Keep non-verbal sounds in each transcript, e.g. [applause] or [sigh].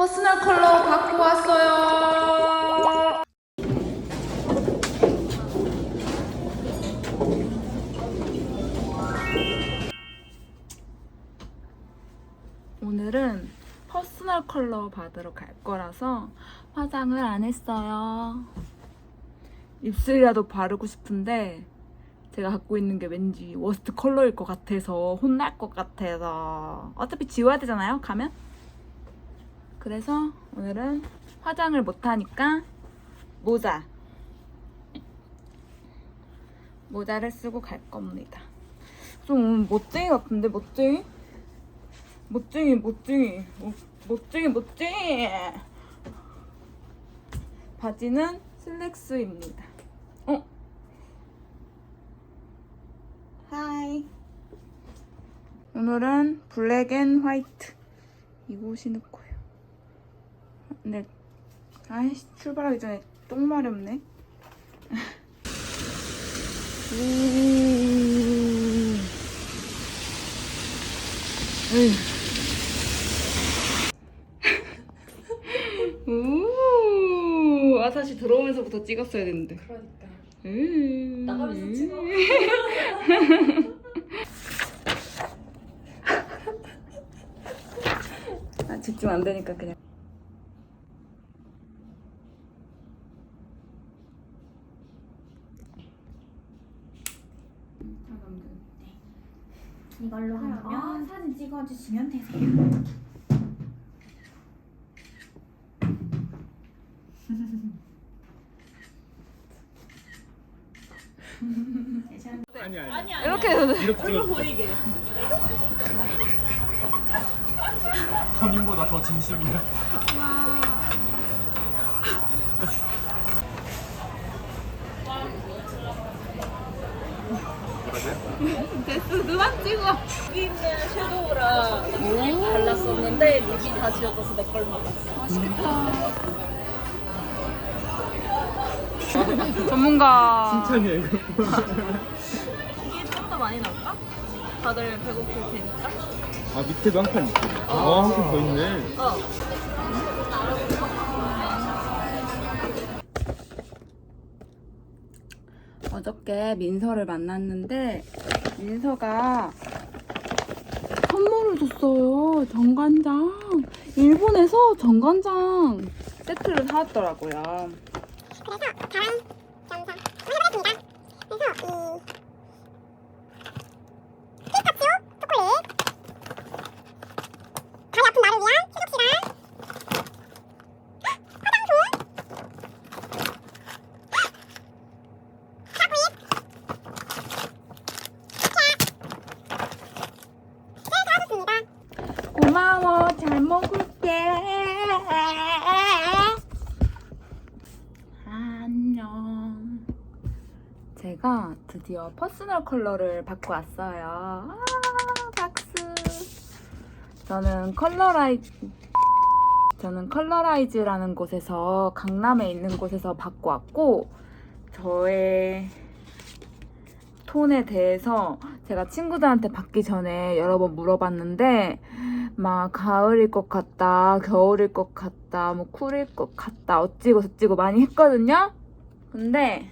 퍼스널 컬러 갖고 왔어요. 오늘은 퍼스널 컬러 받으러 갈 거라서 화장을 안 했어요. 입술이라도 바르고 싶은데 제가 갖고 있는 게 왠지 워스트 컬러일 것 같아서 혼날 것 같아서 어차피 지워야 되잖아요 가면 그래서 오늘은 화장을 못하니까 모자. 모자를 쓰고 갈 겁니다. 좀 오늘 멋쟁이 같은데 멋쟁이? 멋쟁이 멋쟁이. 어, 멋쟁이 멋쟁이. 바지는 슬랙스입니다. 어? 하이. 오늘은 블랙 앤 화이트. 신을 거예요 근데 아이씨 출발하기 전에 똥 마렵네 [laughs] 우 아사시 들어오면서부터 찍었어야 됐는데 그러니까 음. 나가면서 찍어. [laughs] 아, 집중 안 되니까 그냥. 이걸로 하면 사진 찍어주시면 되세요. 아니 아니. 아니야 이렇게 해서 이렇게 얼굴 찍어 보이게. 본인보다 더 진심이야 됐어 그만 찍어. 여기 있는 섀도우랑 발랐었는데 립이 다 지워져서 내 걸 먹었어. 전문가. 칭찬이야 이거 이게 좀 더 많이 나올까? 다들 배고플 테니까. 아 밑에도 한칸 있어 아한 칸 더 있네 어. 어저께 민서를 만났는데 민서가 선물을 줬어요. 정관장. 일본에서 정관장 세트를 사왔더라고요. 그래서 다음 영상 한번 해보겠습니다. 그래서 이 피스타치오 초콜릿 다리 아픈 나를 위한 휴식 시간 화장품 네, 다 좋습니다. 고마워. 잘 먹을게. 안녕. 제가 드디어 퍼스널 컬러를 받고 왔어요. 아, 박수. 저는 컬러라이 저는 컬러라이즈라는 곳에서 강남에 있는 곳에서 받고 왔고 저의 톤에 대해서 제가 친구들한테 받기 전에 여러 번 물어봤는데 막 가을일 것 같다, 겨울일 것 같다, 뭐 쿨일 것 같다, 어찌고 저찌고 많이 했거든요. 근데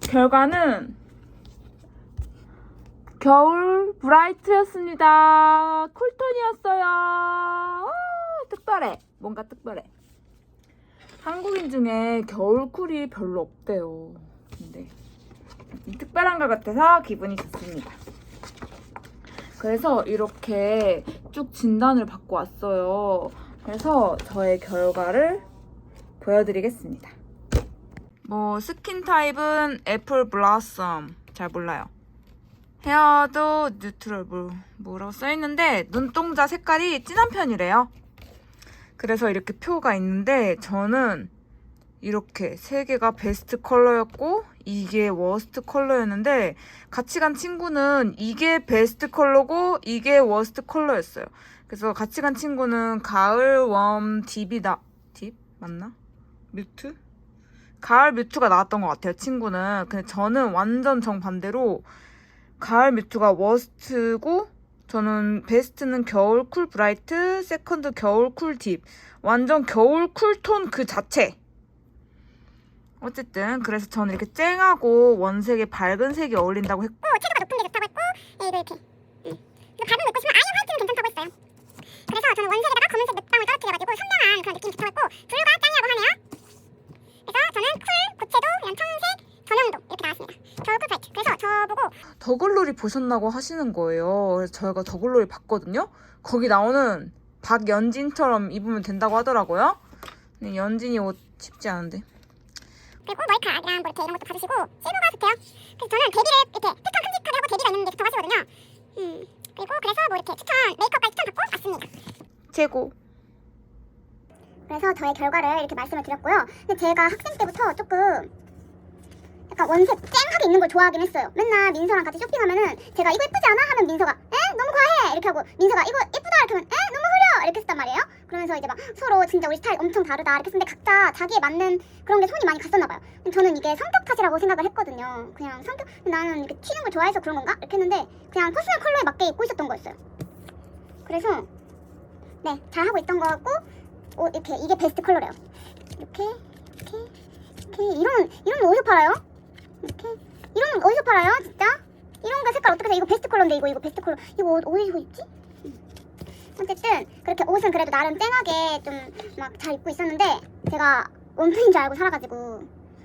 결과는 겨울 브라이트였습니다. 쿨톤이었어요. 아, 특별해. 뭔가 특별해. 한국인 중에 겨울 쿨이 별로 없대요. 근데 특별한 것 같아서 기분이 좋습니다. 그래서 이렇게 쭉 진단을 받고 왔어요. 그래서 저의 결과를 보여드리겠습니다. 뭐 스킨 타입은 애플 블라썸 잘 몰라요. 헤어도 뉴트럴 뭐, 뭐라고 써있는데 눈동자 색깔이 진한 편이래요. 그래서 이렇게 표가 있는데 저는 이렇게 세 개가 베스트 컬러였고 이게 워스트 컬러였는데 같이 간 친구는 이게 베스트 컬러고 이게 워스트 컬러였어요. 그래서 같이 간 친구는 가을 웜 딥이 나 딥? 맞나? 뮤트? 가을 뮤트가 나왔던 것 같아요, 친구는. 근데 저는 완전 정반대로 가을 뮤트가 워스트고 저는 베스트는 겨울 쿨 브라이트, 세컨드 겨울 쿨 딥. 완전 겨울 쿨톤 그 자체. 어쨌든 그래서 저는 이렇게 쨍하고 원색에 밝은 색이 어울린다고 했고 채도가 높은 게 좋다고 했고 네, 이거 이렇게 음. 이거 가볍게 입고 싶으면 아예 화이트는 괜찮다고 했어요 그래서 저는 원색에다가 검은색 몇 방울 떨어뜨려가지고 선명한 그런 느낌이 좋다고 했고 블루가 짱이라고 하네요 그래서 저는 쿨, 고채도, 그냥 청색, 전형도 이렇게 나왔습니다 겨울 쿨 화이트 그래서 저보고 더글로리 보셨나고 하시는 거예요. 그래서 저희가 더글로리 봤거든요. 거기 나오는 박연진처럼 입으면 된다고 하더라고요. 근데 연진이 옷 쉽지 않은데. 그리고 머리카락이랑 뭐 이렇게 이런 것도 봐주시고 섀도우가 좋대요 그래서 저는 데뷔를 이렇게 패턴 큼직하게 하고 데뷔가 있는 게 좋다고 하시거든요 음 그리고 그래서 뭐 이렇게 추천 메이크업까지 추천 받고 왔습니다 최고. 그래서 저의 결과를 이렇게 말씀을 드렸고요. 근데 제가 학생 때부터 조금 약간 원색 쨍하게 입는 걸 좋아하긴 했어요. 맨날 민서랑 같이 쇼핑하면은 제가 이거 예쁘지 않아? 하면 민서가 에? 너무 과해! 이렇게 하고 민서가 이거 예쁘다! 이렇게 하면 에? 너무 흐려! 이렇게 했단 말이에요. 그러면서 이제 막 서로 진짜 우리 스타일 엄청 다르다 이렇게 했는데 각자 자기에 맞는 그런 게 손이 많이 갔었나 봐요. 저는 이게 성격 탓이라고 생각을 했거든요. 그냥 성격 나는 이렇게 튀는 걸 좋아해서 그런 건가? 이렇게 했는데 그냥 퍼스널 컬러에 맞게 입고 있었던 거였어요. 그래서 네, 잘 하고 있던 거 같고 오, 이렇게 이게 베스트 컬러래요. 이렇게 이렇게 이렇게 이런 이런 거 어디서 팔아요? 이렇게 이런 거 어디서 팔아요? 진짜? 이런 거 색깔 어떻게 돼? 이거 베스트 컬러인데 이거 이거 베스트 컬러 이거 어- 어디서 입지? 음. 어쨌든 그렇게 옷은 그래도 나름 쨍하게 좀 막 잘 입고 있었는데 제가 웜톤인 줄 알고 살아가지고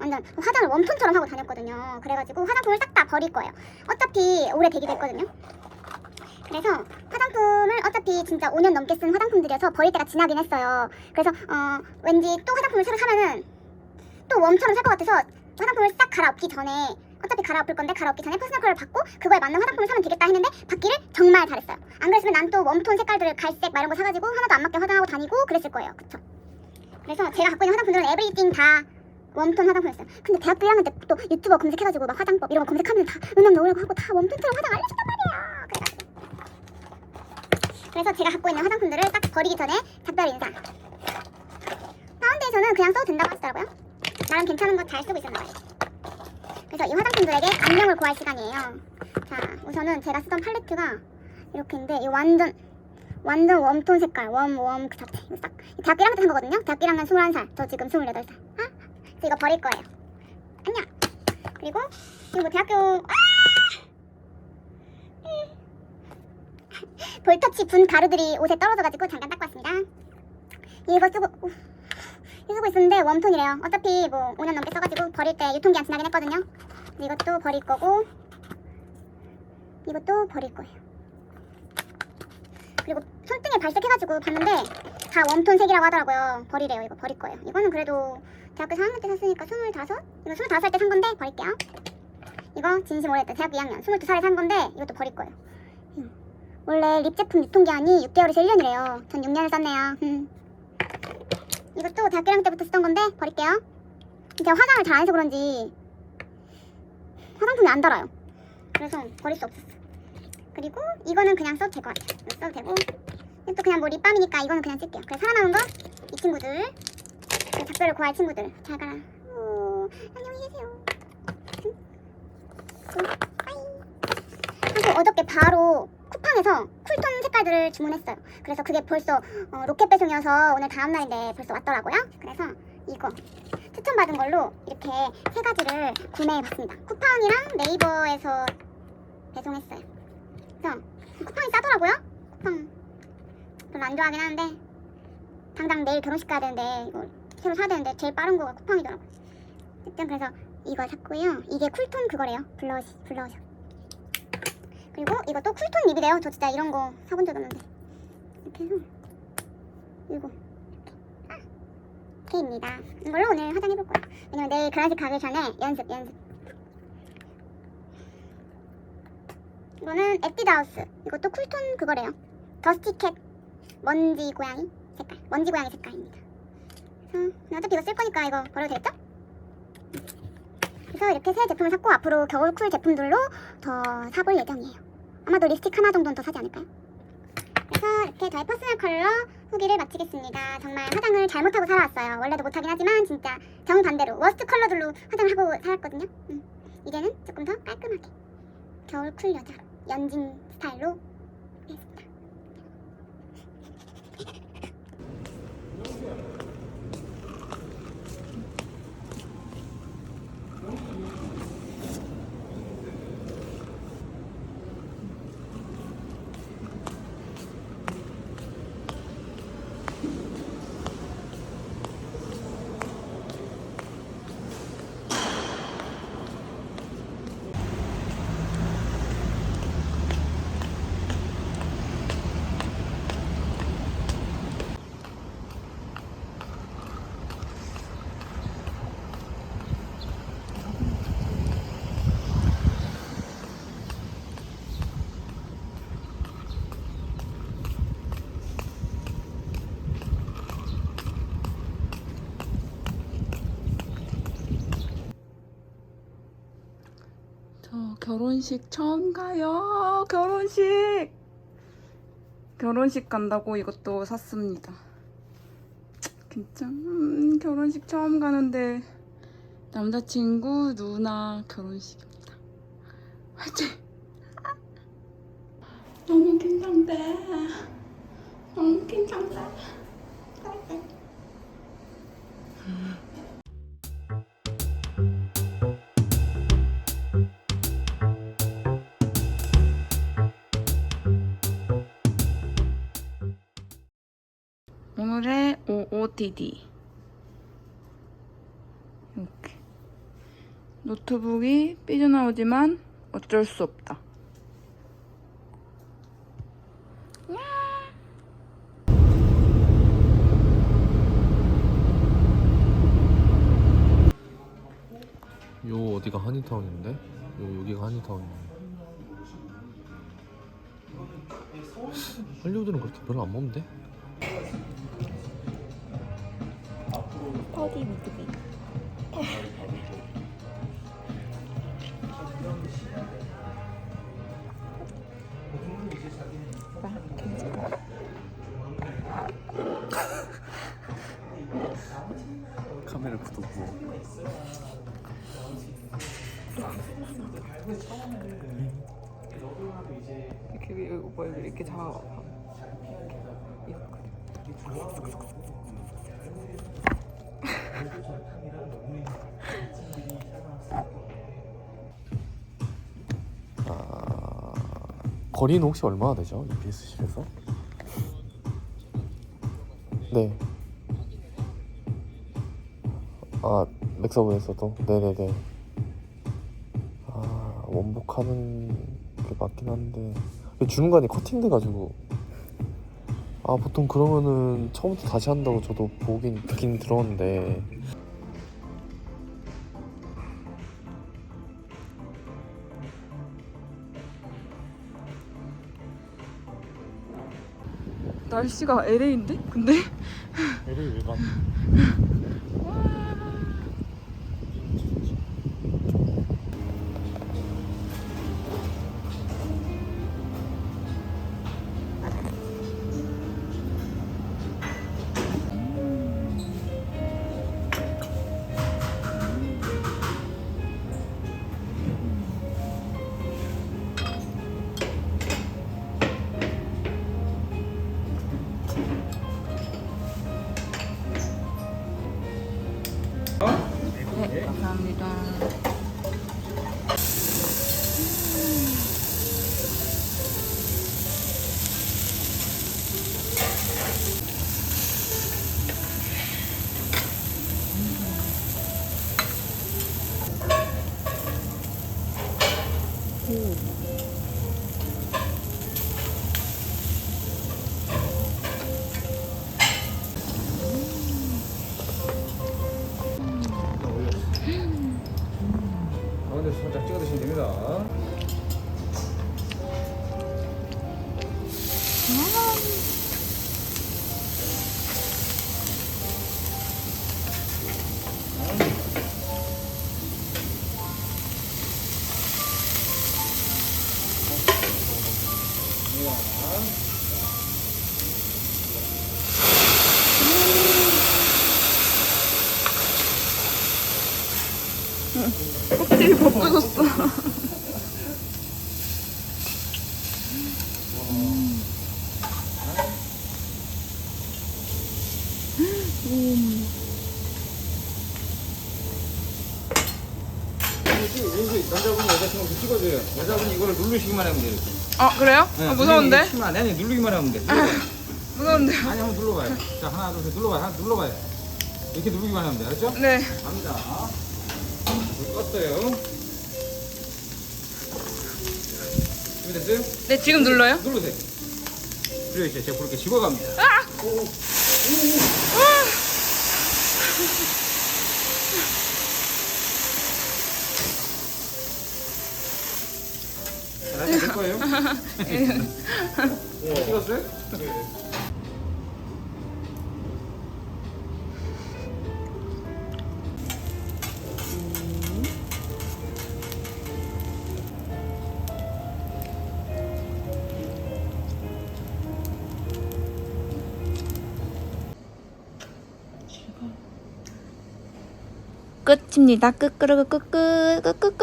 완전 화장을 웜톤처럼 하고 다녔거든요. 그래가지고 화장품을 싹 다 버릴 거예요. 어차피 올해 데뷔됐거든요. 그래서 화장품을 어차피 진짜 5년 넘게 쓴 화장품들이어서 버릴 때가 지나긴 했어요. 그래서 어, 왠지 또 화장품을 새로 사면은 또 웜처럼 살 것 같아서 화장품을 싹 갈아엎기 전에 어차피 갈아엎을 건데 갈아엎기 전에 퍼스널 컬러를 받고 그거에 맞는 화장품을 사면 되겠다 했는데 받기를 정말 잘했어요. 안 그랬으면 난 또 웜톤 색깔들을 갈색 막 이런 거 사가지고 하나도 안 맞게 화장하고 다니고 그랬을 거예요. 그쵸? 그래서 제가 갖고 있는 화장품들은 에브리띵 다 웜톤 화장품이었어요. 근데 대학교 1학년 때 또 유튜버 검색해가지고 막 화장법 이런 거 검색하면 다 음악 넣으라고 하고 다 웜톤처럼 화장 알려줬단 말이에요. 그래가지고 그래서 제가 갖고 있는 화장품들을 딱 버리기 전에 작별 인사. 파운데이션은 그냥 써도 된다고 하시더라고요. 나름 괜찮은 거 잘 쓰고 있었나 봐요. 그래서 이 화장품들에게 안녕을 구할 시간이에요. 자, 우선은 제가 쓰던 팔레트가 이렇게인데 이 완전 완전 웜톤 색깔, 웜, 웜 그 자체. 싹. 대학교 1학년 때산 거거든요. 대학교 1학년 21살. 저 지금 28살. 아? 그래서 이거 버릴 거예요. 안녕. 그리고 그리고 대학교 아! [laughs] 볼터치 분 가루들이 옷에 떨어져가지고 잠깐 닦고 왔습니다. 이거 쓰고 우, 쓰고 있었는데 웜톤이래요. 어차피 뭐 5년 넘게 써가지고 버릴 때 유통기한 지나긴 했거든요. 이것도 버릴 거고 이것도 버릴 거예요. 그리고 손등에 발색해가지고 봤는데 다 웜톤 색이라고 하더라고요. 버리래요. 이거 버릴 거예요. 이거는 그래도 대학교 4학년 때 샀으니까 25? 이거 25살 때 산 건데 버릴게요. 이거 진심 오래됐다. 대학교 2학년 22살에 산 건데 이것도 버릴 거예요. 음. 원래 립 제품 유통기한이 6개월에서 1년이래요. 전 6년을 썼네요. 음. 이것도 대학교 1학년 때부터 쓰던 건데 버릴게요. 제가 화장을 잘 안 해서 그런지 화장품이 안 달아요. 그래서 버릴 수 없었어. 그리고 이거는 그냥 써도 될 것 같아요. 써도 되고 이것도 그냥 뭐 립밤이니까 이거는 그냥 쓸게요. 그래서 살아남은 거 이 친구들 그 작별을 구할 친구들 잘 가라. 오, 안녕히 계세요. 응? 응, 빠이. 하고 어저께 바로 쿠팡에서 쿨톤 색깔들을 주문했어요. 그래서 그게 벌써 어, 로켓 배송이어서 오늘 다음 날인데 벌써 왔더라고요. 그래서 이거 추천받은 걸로 이렇게 세 가지를 구매해봤습니다. 쿠팡이랑 네이버에서 배송했어요. 그래서 쿠팡이 싸더라고요. 쿠팡 별로 안 좋아하긴 하는데 당장 내일 결혼식 가야 되는데 이거 새로 사야 되는데 제일 빠른 거가 쿠팡이더라고요. 어쨌든 그래서 이거 샀고요. 이게 쿨톤 그거래요. 블러시 블러셔. 그리고 이것도 쿨톤 립이래요. 저 진짜 이런 거 사본 적 없는데. 이렇게 해서 아, 이렇게입니다. 이걸로 오늘 화장해볼 거예요. 왜냐면 내일 결혼식 가기 전에 연습 연습. 이거는 에뛰드하우스. 이것도 쿨톤 그거래요. 더스티캣 먼지 고양이 색깔. 먼지 고양이 색깔입니다. 그래서 어차피 이거 쓸 거니까 이거 버려도 되겠죠? 그래서 이렇게 새 제품을 샀고 앞으로 겨울 쿨 제품들로 더 사볼 예정이에요. 아마도 립스틱 하나 정도는 더 사지 않을까요? 그래서 이렇게 저의 퍼스널 컬러 후기를 마치겠습니다. 정말 화장을 잘못하고 살아왔어요. 원래도 못하긴 하지만 진짜 정반대로 워스트 컬러들로 화장을 하고 살았거든요. 음. 이제는 조금 더 깔끔하게 겨울 쿨 여자로 연진 스타일로 예, 저 결혼식 처음 가요. 결혼식. 결혼식 간다고 이것도 샀습니다. 진짜 음, 결혼식 처음 가는데 남자친구 누나 결혼식입니다. 화이팅! [laughs] 너무 긴장돼. 너무 긴장돼. 오늘 OOTD 이렇게 노트북이 삐져나오지만 어쩔 수 없다 요 어디가 한인타운인데? 요 여기가 한인타운이네. 할리우드는 그렇게 별로 안 먹는데? 스터디 미드비 [laughs] 카메라 구독 뭐. 이렇게 뭐 이렇게 잡아 아, 거리는 혹시 얼마나 되죠? EPS실에서? 네. 아, 맥서브에서도? 네네네. 아, 원복하는 게 맞긴 한데. 중간에 커팅돼가지고. 아, 보통 그러면은 처음부터 다시 한다고 저도 보긴, 듣긴 들었는데. 날씨가 LA인데? 근데? 애를 왜 가? [laughs] 가 남자분이 여자친구 찍어줘요. 여자분이 이거를 누르시기만 하면 돼요. 이렇게. 아 그래요? 네, 아, 무서운데? 누르기만- 아니 누르기만 하면 돼. [laughs] 무서운데요? 아니 한번 눌러봐요. 자 하나 둘 셋 눌러봐요. 하나 눌러봐요. 이렇게 누르기만 하면 돼. 알았죠? 네. 갑니다. 불 껐어요. 됐어요? 네, 지금 눌러요? 누르세요. 그리고 이제 제가 부르게 집어갑니다. 잘하실 될 거예요? [laughs] 찍었어요? 네. 끝입니다. 끝끄르 끝끝 끝끝